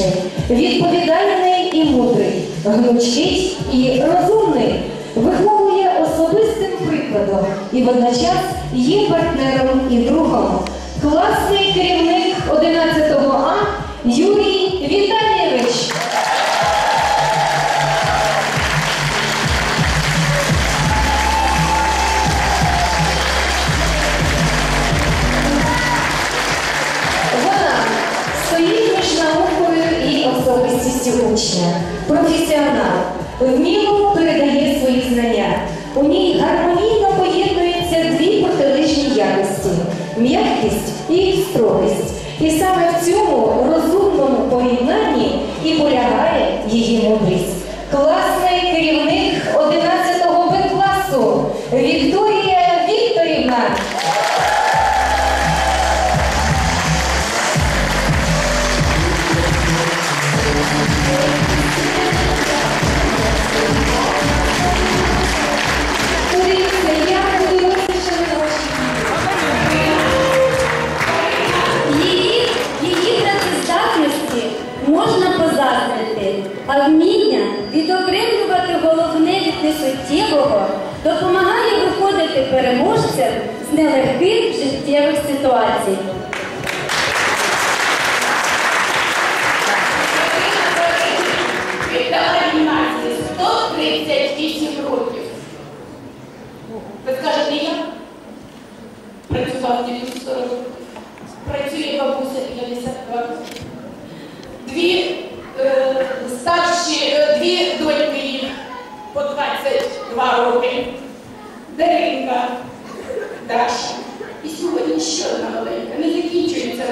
успішний, відповідальний і мудрий, гнучкий і розумний, виховує особистим прикладом і водночас є партнером і другом. Класний керівник 11 А Юрій Віталійович. Особистістю учня, професіонал, вміло передає свої знання. У ній гармонійно поєднуються дві протилежні якості м'якість і строгість. І саме в цьому розумному поєднанні і полягає її мудрість. Класний керівник 11 Б класу від несуттєвого допомагає виходити переможцем з нелегких життєвих ситуацій. Гімназії 138 років. Ви скажете, я працював тільки 40 років. Працює бабуся 52 роки. Дві е, старші, е, дві доньки по 22 роки. Даринка, Даша. І сьогодні ще одна маленька. Не закінчується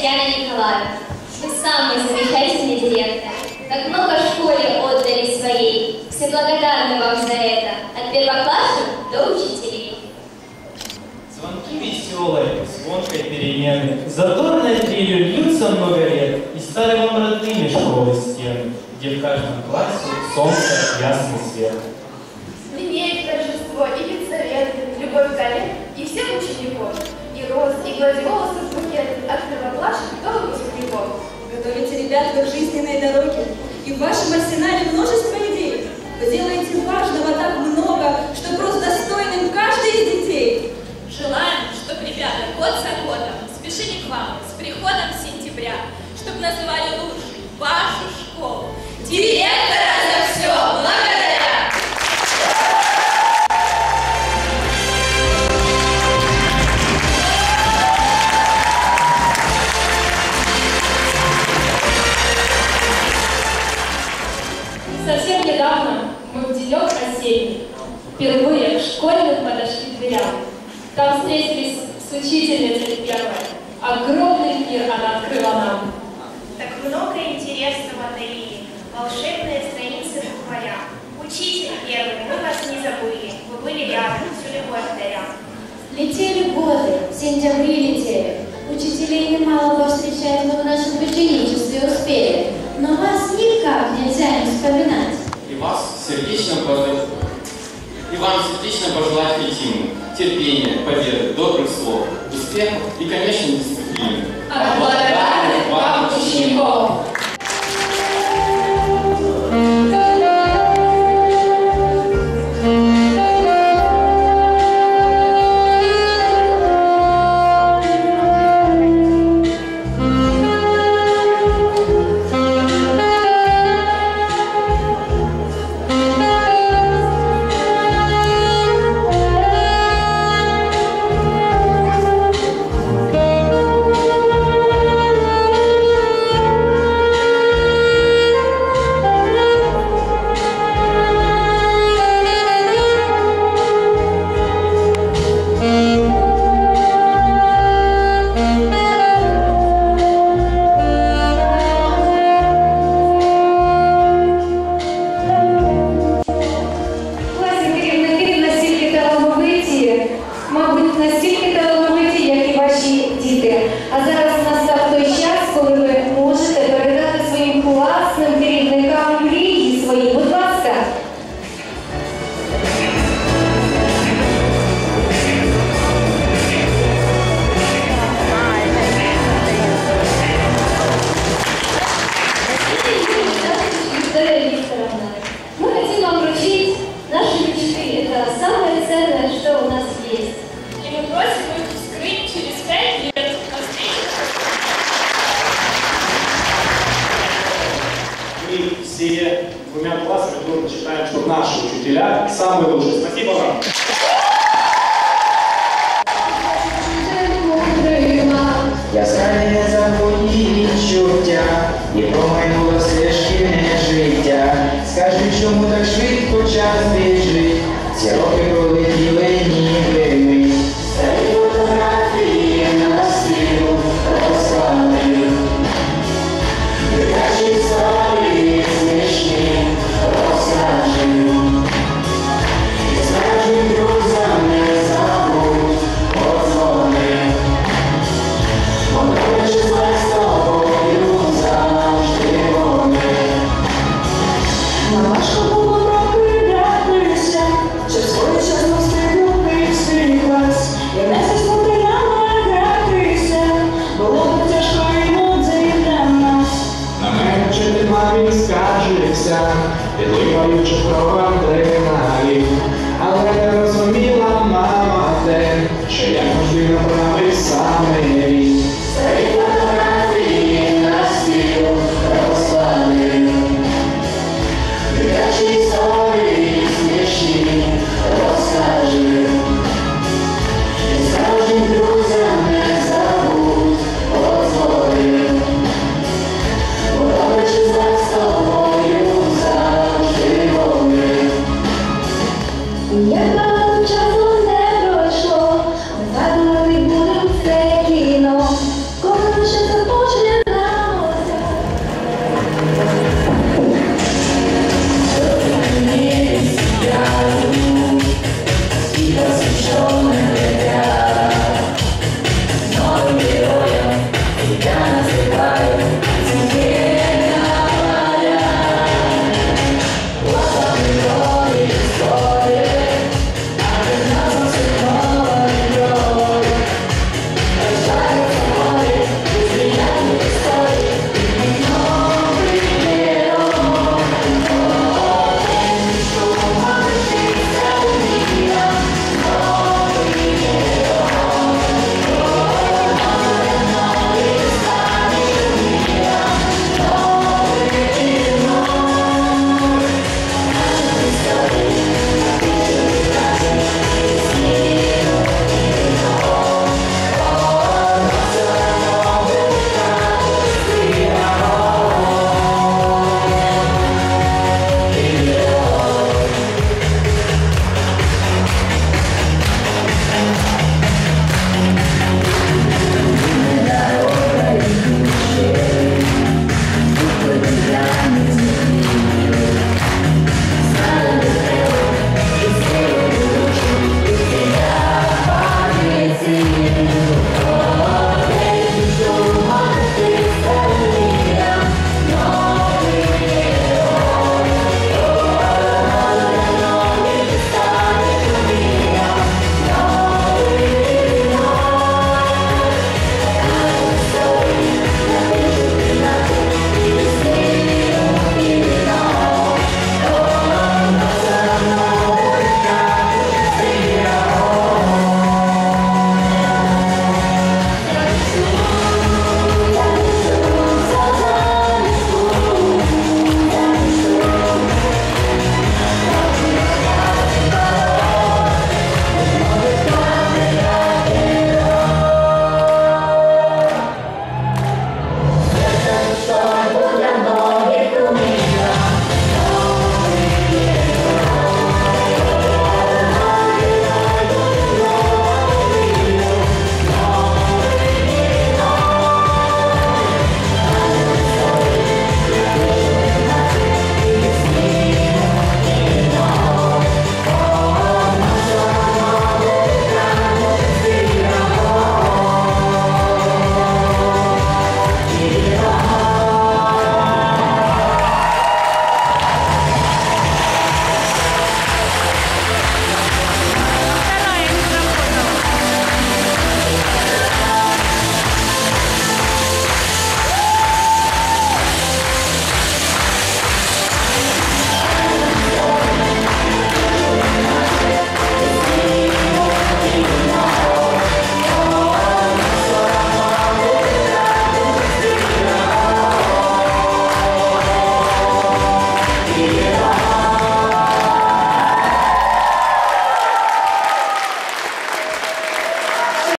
Татьяна Николаевна, вы самый замечательный директор. Как много школе отдали своей. Все благодарны вам за это. От первоклассов до учителей. Звонки веселые, звонкой перемены, задорной трелью льются много лет, и стали вам родными школы стены, где в каждом классе солнце ясный свет. Линейка, торжество и педсоветы, любовь коллег и всех учеников, и роз, и гладиолусов от первоклашек до выпускников. Готовите ребят к жизненной дороге. И в вашем арсенале множество идей. Вы делаете важного так много, что просто волшебные страницы букваря. Учитель первый, мы вас не забыли, вы были рядом, всю любовь даря. Летели годы, сентябри летели. Учителей немало повстречать мы в нашем ученичестве успели. Но вас никак нельзя не вспоминать. И вас сердечно пожелать, и вам сердечно пожелать Ефиму терпения, победы, добрых слов, успехов и, конечно, дисциплины. От благодарных вам учеников. все двумя классами тоже считаем, что наши учителя самые лучшие. Спасибо вам.